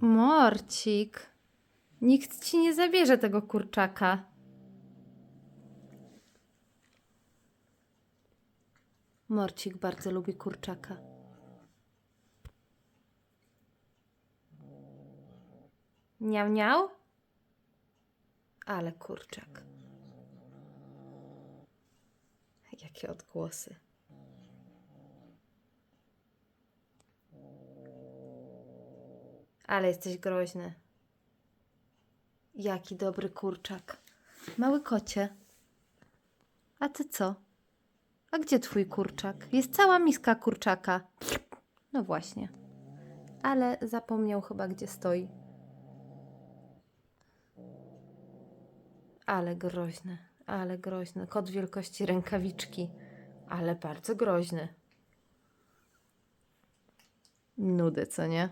Morcik. Nikt ci nie zabierze tego kurczaka. Morcik bardzo lubi kurczaka. Niał, niał? Ale kurczak. Jakie odgłosy. Ale jesteś groźny. Jaki dobry kurczak. Mały kocie. A ty co? A gdzie twój kurczak? Jest cała miska kurczaka. No właśnie. Ale zapomniał chyba, gdzie stoi. Ale groźny, ale groźny. Kot wielkości rękawiczki, ale bardzo groźny. Nudy, co nie?